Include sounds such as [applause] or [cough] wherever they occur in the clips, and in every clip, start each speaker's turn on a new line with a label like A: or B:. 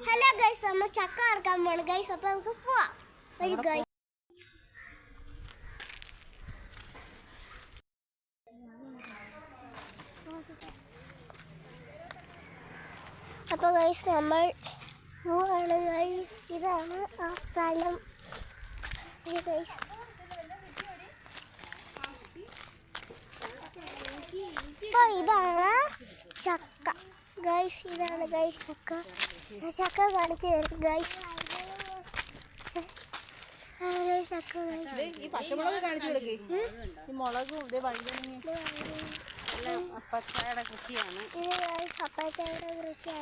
A: Hello guys നമ്മൾ ചക്ക അറക്കാൻ പോണ് ഗൈസ് അപ്പൊ നമുക്ക് പോവാം വരൂ ഗൈസ് അപ്പൊ ഗൈസ് നമ്മൾ പോവാണ് ഗൈസ് ഇതാണ് ആ സ്ഥലം. ഗൈസ് ഇതാണ് ചക്ക. ഗൈസ് ഇതാണ് ഗൈസ് ചക്ക. ചക്ക കാണിച്ചു തരും ഗൈസ് ചക്ക ഗൈസ്
B: ദേ, ഈ പച്ചമുളക് കാണിച്ചു കൊടുക്കേ. ഈ മുളകും ഇതേ
C: കൃഷിയാണ്.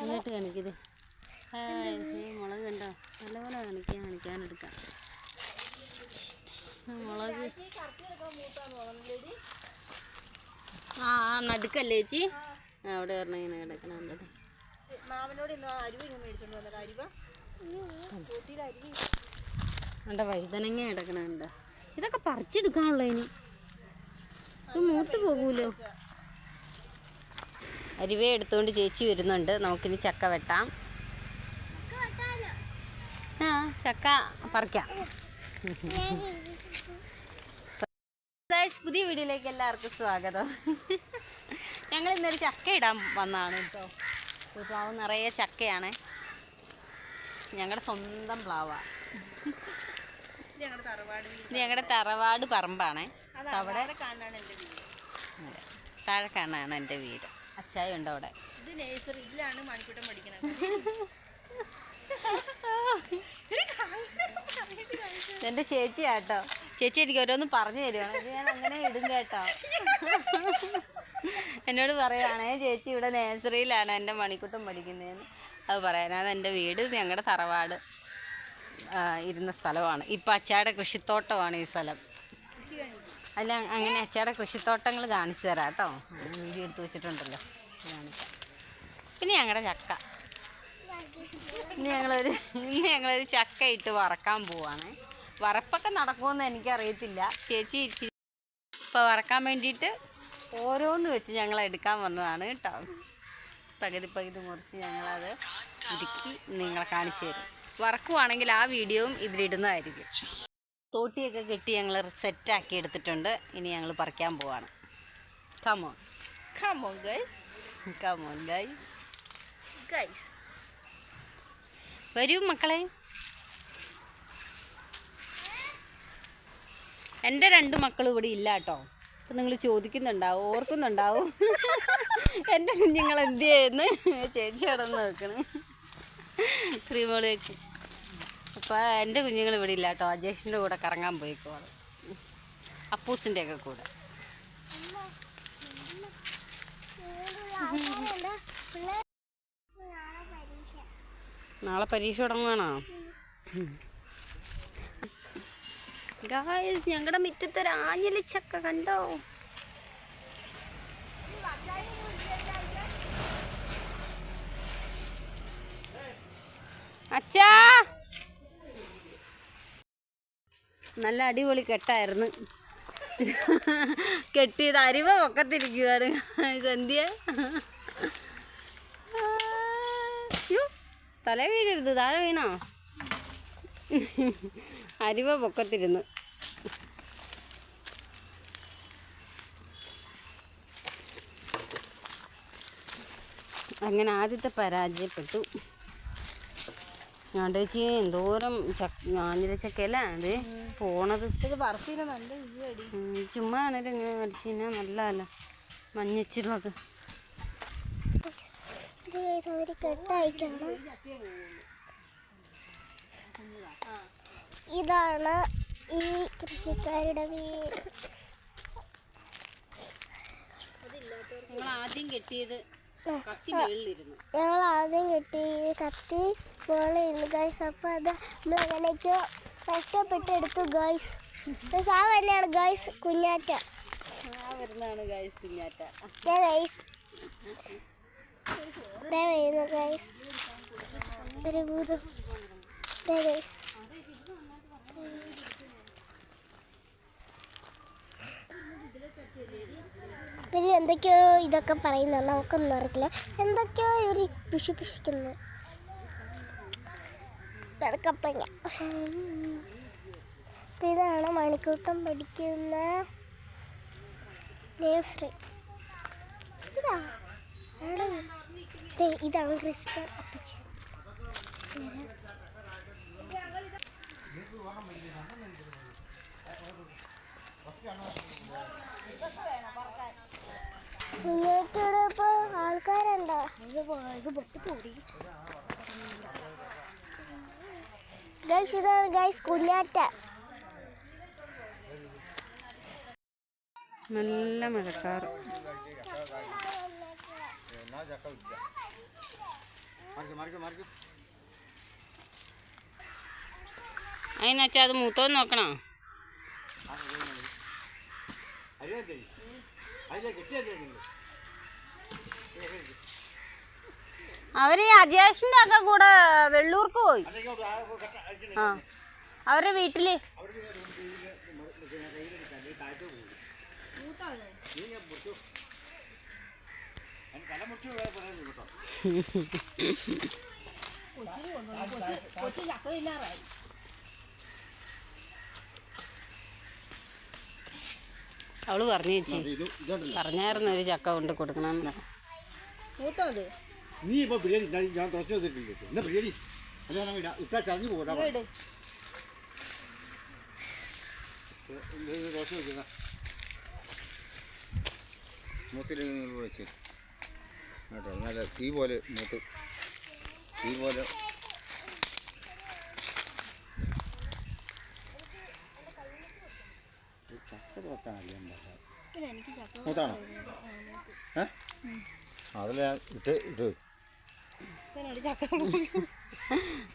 C: ഇങ്ങോട്ട് കാണിക്കത് മുളക് കണ്ടോ? നല്ലപോലെ കാണിക്കാൻ കാണിക്കാൻ എടുക്കാം. മുളക്. ആ നടുക്കല്ലേ ചേച്ചി? ആ അവിടെ പറഞ്ഞ ഇങ്ങനെ കിടക്കണത്
B: മാമനോട് ഇന്ന് അരിവ് ഇങ്ങനെ മേടിച്ചോണ്ട് വന്നത്. അരിവ? കൂട്ടിയിൽ അരിവ്
C: അവിടെ വഴുതനങ്ങ കിടക്കണുണ്ട് ഇതൊക്കെ പറിച്ചെടുക്കാനുള്ള ഇനി. ഇത് മൂത്ത് പോകൂലോ? അരിവേ എടുത്തുകൊണ്ട് ചേച്ചി വരുന്നുണ്ട്. നമുക്കിനി ചക്ക വെട്ടാം. ആ ചക്ക പറിക്കാം. പുതിയ വീഡിയോയിലേക്ക് എല്ലാവർക്കും സ്വാഗതം. ഞങ്ങൾ ഇന്നൊരു ചക്ക ഇടാൻ വന്നതാണ് കേട്ടോ. ഒരു പ്ലാവ് നിറയെ ചക്കയാണ്. ഞങ്ങളുടെ സ്വന്തം പ്ലാവാണ്
B: ഇത് ഞങ്ങളുടെ തറവാട്
C: പറമ്പാണ്. അവിടെ താഴെ കാണാണ് എന്റെ വീട്. അച്ചായ ഉണ്ട് അവിടെ.
B: ഇത് നേഴ്സറി ഇതിലാണ് മണിക്കൂട്ടം പഠിക്കണത്.
C: എന്റെ ചേച്ചി കേട്ടോ. ചേച്ചി എനിക്ക് ഓരോന്ന് പറഞ്ഞു തരുവാണ്. ഇത് ഞാൻ അങ്ങനെ ഇടും കേട്ടോ. [laughs] എന്നോട് പറയുവാണേ ചേച്ചി ഇവിടെ നേഴ്സറിയിലാണ് എന്റെ മണിക്കൂട്ടം പഠിക്കുന്നതെന്ന്. അത് പറയാനാണ് എന്റെ വീട് ഞങ്ങളുടെ തറവാട്. ഇരുന്ന സ്ഥലമാണ്. ഇപ്പം അച്ചാടെ കൃഷിത്തോട്ടമാണ് ഈ സ്ഥലം. അല്ല അങ്ങനെ അച്ചാടെ കൃഷിത്തോട്ടങ്ങൾ കാണിച്ചു തരാം കേട്ടോ. വീഡിയോ എടുത്ത് വെച്ചിട്ടുണ്ടല്ലോ. പിന്നെ ഞങ്ങളുടെ ചക്ക. ഇനി ഞങ്ങളൊരു ഇനി ഞങ്ങളൊരു ചക്ക ഇട്ട് വറക്കാൻ പോവാണ്. വറപ്പൊക്കെ നടക്കുമെന്ന് എനിക്കറിയത്തില്ല. ചേച്ചി ഇപ്പോൾ വറക്കാൻ വേണ്ടിയിട്ട് ഓരോന്ന് വെച്ച് ഞങ്ങൾ എടുക്കാൻ വന്നതാണ് കേട്ടോ. പകുതി പകുതി മുറിച്ച് ഞങ്ങളത് ഉരുക്കി നിങ്ങളെ കാണിച്ചു തരും. വറക്കുവാണെങ്കിൽ ആ വീഡിയോയും ഇതിലിടുന്നതായിരിക്കും. തോട്ടിയൊക്കെ കെട്ടി ഞങ്ങൾ സെറ്റാക്കി എടുത്തിട്ടുണ്ട്. ഇനി ഞങ്ങൾ പറിക്കാൻ പോവാണ്. Come on
B: come on guys
C: come on guys
B: guys
C: വരൂ മക്കളെ. എന്റെ രണ്ട് മക്കളും ഇവിടെ ഇല്ല കേട്ടോ. അപ്പം നിങ്ങൾ ചോദിക്കുന്നുണ്ടാവും ഓർക്കുന്നുണ്ടാവും. എന്റെ കുഞ്ഞുങ്ങൾ എന്ത് ചെയ്യുന്നു? ചേച്ചി കിടന്ന് നോക്കണ്. ശ്രീമോളിയൊക്കെ അപ്പോൾ എന്റെ കുഞ്ഞുങ്ങൾ ഇവിടെ ഇല്ല കേട്ടോ. അജേഷിന്റെ കൂടെ കറങ്ങാൻ പോയിക്കോളൂ. അപ്പൂസിന്റെ ഒക്കെ കൂടെ. നാളെ പരീക്ഷ തുടങ്ങുവാണോ? ഗായസ് ഞങ്ങളുടെ മുറ്റത്തൊരു ആഞ്ഞലിച്ചക്ക കണ്ടോ? അച്ഛാ! നല്ല അടിപൊളി കെട്ടായിരുന്നു. കെട്ടിയത് അരിവ പൊക്കത്തിരിക്കുവാണ്. സന്ധ്യ തല വീഴരുത് താഴെ വീണോ? അരിവ പൊക്കത്തിരുന്ന്. അങ്ങനെ ആദ്യത്തെ പരാജയപ്പെട്ടു. ഞാൻ ചേച്ചി എന്തോരം ചക്ക ആഞ്ഞിലച്ചക്കല്ല അത് പോണത്. ചുമ്മാ ആണേലും ഇങ്ങനെ മേടിച്ച് കഴിഞ്ഞാൽ നല്ലതല്ല
A: മഞ്ഞിച്ചിട്ടുള്ളത് ഇതാണ് ഈ കൃഷിക്കാരുടെ വീട്.
C: നിങ്ങൾ ആദ്യം കെട്ടിയത് കത്തി മേളിലിരുന്നു.
A: ഞങ്ങൾ ആദ്യം കിട്ടി കത്തി മുകളിൽ ഗൈസ് അപ്പോൾ അത് നമ്മൾ എങ്ങനെയൊക്കെയോ കഷ്ടപ്പെട്ട് എടുത്തു ഗൈസ് സാവ് ആ തന്നെയാണ് ഗൈസ് കുഞ്ഞാറ്റ.
C: വരുന്നതാണ് ഗൈസ് കുഞ്ഞാറ്റ.
A: ഗൈസ് വരുന്നു ഗൈസ് ഒരു ഭൂതം. ദേ ഗൈസ് ഇവർ എന്തൊക്കെയോ ഇതൊക്കെ പറയുന്നത് നമുക്കൊന്നും അറിയില്ല എന്തൊക്കെയോ ഇവർ പിശി പിശിക്കുന്നു ഇതാണ് കപ്പങ്ങ അപ്പം ഇതാണ് മണിക്കൂട്ടം പഠിക്കുന്ന നേഴ്സറി. ഇതാ. ഇതാണ് കൃഷ്ണ അപ്പച്ചൻ. ശരി ഇതാണ്
C: നല്ല മഴക്കാറ്. അതിനച്ചാ അത് മൂത്തോന്ന് നോക്കണോ? അവർ അജേഷിന്റെ ഒക്കെ കൂടെ വെള്ളൂർക്ക് പോയി. ആ. അവരുടെ വീട്ടിൽ. അവൾ പറഞ്ഞു ചേച്ചി. പറഞ്ഞായിരുന്നു ഒരു ചക്ക കൊണ്ട് കൊടുക്കണമെന്ന്
B: മൂത്തോ അത്
D: നീ ഇപ്പൊ ബിരിയാണി ഞാൻ തുറച്ചു എന്നാ ബിരിയാണി? ഇട്ടാ ചതഞ്ഞു വെക്കുന്ന മൂത്തിൽ വെച്ച് കേട്ടോ നല്ല തീ പോലെ മൂത്ത്. തീ പോലെ ചക്ക തുറക്കാൻ അറിയാൻ പാടില്ല മൂത്താണോ ഏ അതിൽ ഞാൻ ഇട്ട്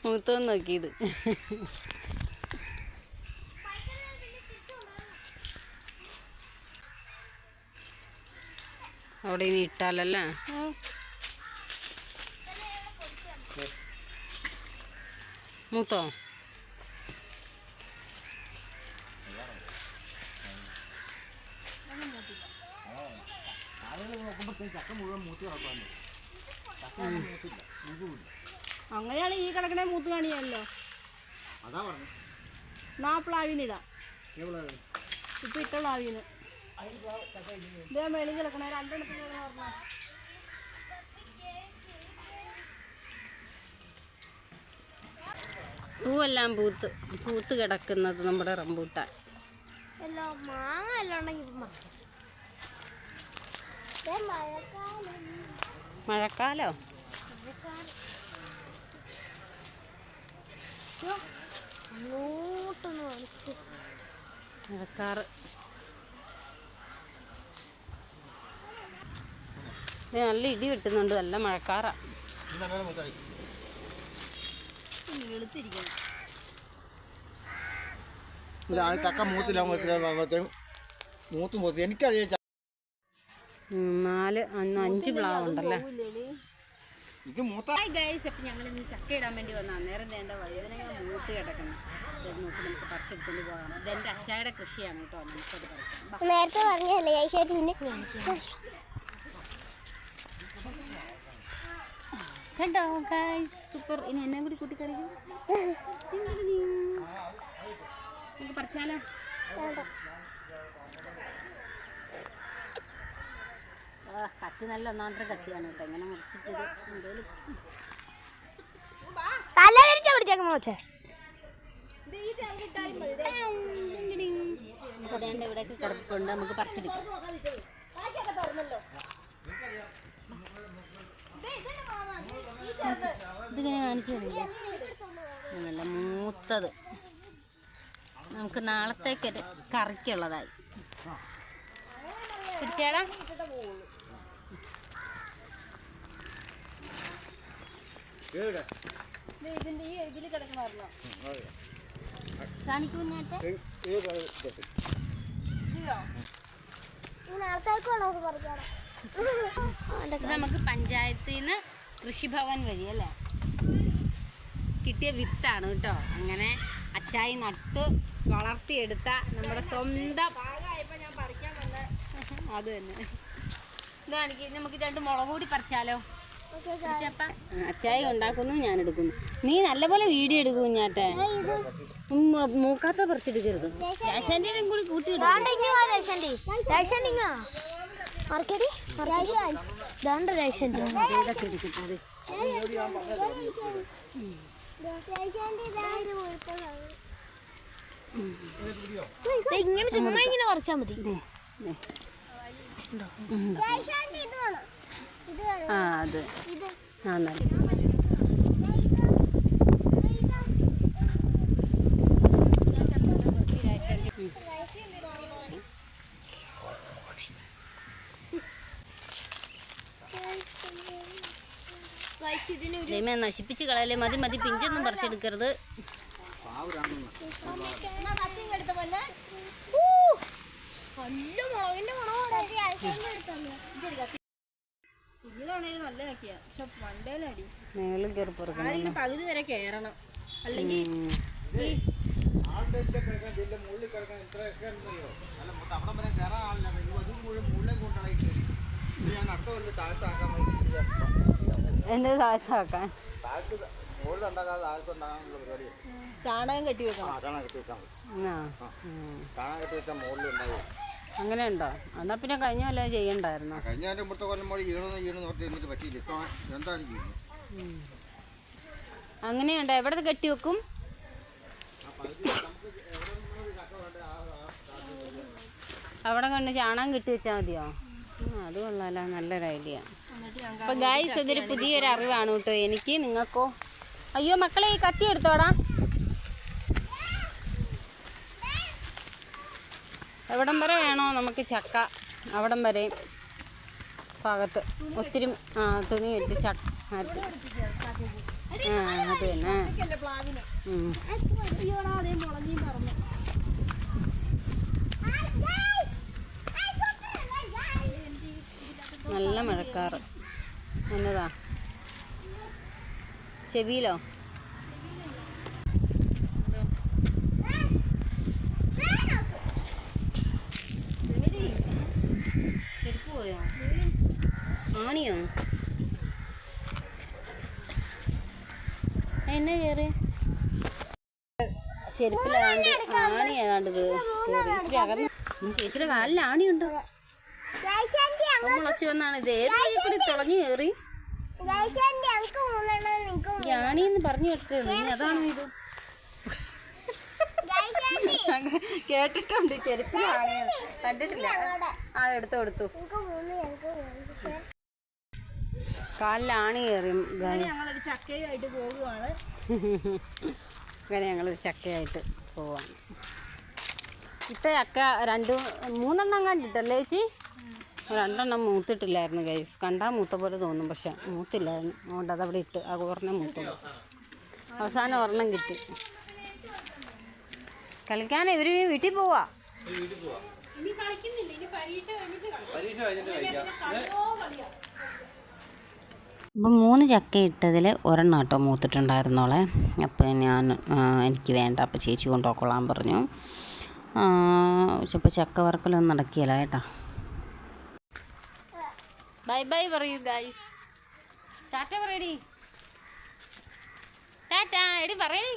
C: മൂത്തോന്ന് നോക്കിയത്. അവിടെ ഇനി ഇട്ടാലല്ലേ? മൂത്തോ?
D: ചക്ക മുഴുവൻ മൂത്ത് കിടക്കാണ്ട്
B: അങ്ങനെയാണ് ഈ കിടക്കണേ മൂത്ത് കാണിയല്ലോ
D: അതാ പറഞ്ഞു.
B: നാ പ്ലാവിനിടാം
D: എവിടെ
B: ഇപ്പൊ ഇട്ട പ്ലാവിന്. ഇതേ മേളിൽ കിടക്കണേ രണ്ടെണ്ണത്തിന് പറഞ്ഞു.
C: പൂവെല്ലാം പൂത്ത് പൂത്ത് കിടക്കുന്നത് നമ്മുടെ റംബൂട്ടാൻ.
A: മാങ്ങ എല്ലാം ഉണ്ടെങ്കിൽ മഴക്കാലം.
C: മഴക്കാറ്. നല്ല ഇടി വെട്ടുന്നുണ്ട് നല്ല മഴക്കാറാ.
D: ഇതാണ് ചക്ക മൂത്തില്ല മൂത്തിലും മൂത്ത് മൂത്ത് എനിക്കറിയാം
C: നാല് അന്ന് അഞ്ച് പ്ലാവ് ഉണ്ടല്ലേ
D: ഇത് മൂത്ത
C: ഹായ് ഗൈസ് അപ്പം ഞങ്ങൾ ഇന്ന് ചക്ക ഇടാൻ വേണ്ടി വന്ന. അന്നേരം വേണ്ട വഴുതനങ്ങ മൂത്ത് കിടക്കുന്നു. ഇത് നോക്കി നമുക്ക് പറിച്ചെടുത്തുകൊണ്ട് പോകാം. ഇതെന്റെ അച്ചായുടെ കൃഷിയാണ് കേട്ടോ നമുക്കത് പറിക്കാം.
A: നേരത്തെ പറഞ്ഞല്ലേ
C: ഗൈസ് സൂപ്പർ ഇനി എന്നെ കൂടി കൂട്ടിക്കറിയും [laughs] നമുക്ക് പറിച്ചാലോ
A: വേണ്ട.
C: ആ, കത്തി നല്ല ഒന്നാമത്തെ കത്തിയാണ് കേട്ടോ. ഇങ്ങനെ മുറിച്ചിട്ട് എന്തേലും
A: തല തിരിച്ച പിടിച്ചേക്കും മോച്ചേ.
C: നമുക്ക് അതേണ്ട ഇവിടെയൊക്കെ കിടപ്പുണ്ട്. നമുക്ക് പറിച്ചെടുക്കാം. ഇതിങ്ങനെ കാണിച്ചു തരില്ലേ? നല്ല മൂത്തത്. നമുക്ക് നാളത്തേക്കൊരു കറിക്കുള്ളതായി. പിടിച്ചേടാ.
B: ഇതിന്റെ ഈ ഇതിൽ
A: നമുക്ക്
C: പഞ്ചായത്തിൽ നിന്ന് കൃഷിഭവൻ വഴി അല്ലേ? കിട്ടിയ വിത്താണ് കേട്ടോ. അങ്ങനെ അച്ചായി നട്ട് വളർത്തിയെടുത്ത നമ്മുടെ സ്വന്തം
B: പാകമായപ്പോ ഞാൻ പറിക്കാൻ വന്ന.
C: അത് തന്നെ. ഇതാണെങ്കിൽ നമുക്ക് രണ്ട് മുളക് കൂടി പറിച്ചാലോ? അച്ചായ ഉണ്ടാക്കുന്നു ഞാൻ എടുക്കുന്നു. നീ നല്ലപോലെ വീഡിയോ എടുക്കും ഞാട്ടെ
A: ഇത്
C: മൂക്കാത്ത പറിച്ചെടുക്കരുത് കൂടി കൂട്ടിയിടും
A: ഇങ്ങനെ ചുമ്മാ ഇങ്ങനെ കുറച്ചാൽ മതി.
C: ആ അത്. ആ നല്ല. ദൈവമേ നശിപ്പിച്ച് കളയല്ലേ? മതി മതി പിഞ്ചൊന്നും പറിച്ചെടുക്കരുത്.
B: കുഞ്ഞിതാണേലും നല്ല ആക്കിയാ പക്ഷെ മണ്ടേലടി
C: മേളിൽ കയറി പൊറുക്കണം
B: ആരെങ്കിലും പകുതി വരെ കയറണം അല്ലെങ്കിൽ ഈ
C: എന്റെ താഴ്ത്താക്കാൻ.
B: ചാണകം കെട്ടി വെക്കണം.
C: ആ ഉം.
D: ചാണകം കെട്ടി വെച്ചാൽ മുകളിൽ ഉണ്ടാവും
C: അങ്ങനെ ഉണ്ടോ എന്നാ പിന്നെ കഴിഞ്ഞ കൊല്ലം ചെയ്യണ്ടായിരുന്നോ?
D: കഴിഞ്ഞ അതിന്റെ മുമ്പത്തെ കൊല്ലം മോളി ഈണമെന്ന് ഈണെന്ന് പറഞ്ഞിട്ട് എന്നിട്ട് പറ്റിയില്ല. ഇപ്പൊ എന്താണ് ചെയ്യുന്നത്
C: അങ്ങനെയുണ്ടോ? എവിടെ കെട്ടി വെക്കും? അവിടെ കണ്ട് ചാണകം കെട്ടി വെച്ചാൽ മതിയോ? ആ, അത് കൊള്ളാലോ. നല്ലൊരു ഐഡിയ. അപ്പൊ ഗായ്സ് ഇതൊരു പുതിയൊരു അറിവാണ് കേട്ടോ. എനിക്ക് നിങ്ങൾക്കോ അയ്യോ മക്കളെ ഈ കത്തി എടുത്തോടാ. എവിടം വരെ വേണോ നമുക്ക് ചക്ക അവിടം വരെയും ഭാഗത്ത് ഒത്തിരി തുണി വെച്ച് ചക്ക അത്. നല്ല മഴക്കാറ്. എന്നതാ ചെവിയിലോ ചെരുപ്പ് പോയോ ആണിയോ എന്നെ കയറി ചെരുപ്പിലാണ്ട് ആണി ഏതാണ്ട് കയറി ഇച്ചിരി അകന്ന് ഉം, ചേച്ചിയുടെ കാലിൽ ആണിയുണ്ടോ. മുളച്ചു വന്നാണ്. ഇത് ഏത് വഴി കൂടി തുളഞ്ഞു കയറി ഈ പറഞ്ഞു കേട്ടിട്ടുണ്ട് ഇനി അതാണോ ഇത്? കേട്ടിട്ടുണ്ട്. ചെരുപ്പിൽ ആണിയെന്ന് കണ്ടിട്ടില്ല. ആ എടുത്തു കൊടുത്തു. കാലിൽ കയറിയും.
B: ഞങ്ങളൊരു ചക്കയുമായിട്ട് പോകുവാണ്.
C: അങ്ങനെ ഞങ്ങളൊരു ചക്കയായിട്ട് പോവാണ്. ഇത്ത ചക്ക രണ്ട് മൂന്നെണ്ണം കണ്ടിട്ടല്ലേ ചേച്ചി? രണ്ടെണ്ണം മൂത്തിട്ടില്ലായിരുന്നു ഗൈസ് കണ്ടാൽ മൂത്ത പോലെ തോന്നും പക്ഷെ മൂത്തില്ലായിരുന്നു. അതുകൊണ്ട് അതവിടെ ഇട്ട് ആ ഒരെണ്ണം മൂത്തുള്ളൂ അവസാനം ഒരെണ്ണം കിട്ടി. കളിക്കാൻ ഇവർ വീട്ടിൽ പോവാ?
B: ഇനി കളിക്കുന്നില്ല ഇനി പരീക്ഷ കഴിഞ്ഞിട്ട്
C: അപ്പം മൂന്ന് ചക്ക ഇട്ടതിൽ ഒരെണ്ണം കേട്ടോ മൂത്തിട്ടുണ്ടായിരുന്നോളെ അപ്പോൾ ഞാൻ എനിക്ക് വേണ്ട. അപ്പോൾ ചേച്ചി കൊണ്ടുപോയിക്കൊള്ളാൻ പറഞ്ഞു. ഇപ്പോൾ ചക്ക വറക്കലൊന്നും നടക്കില്ല കേട്ടോ. ബൈ ബൈ പറയൂ ഗൈസ് ടാറ്റ പറയടി. ടാറ്റ എടി പറയടി.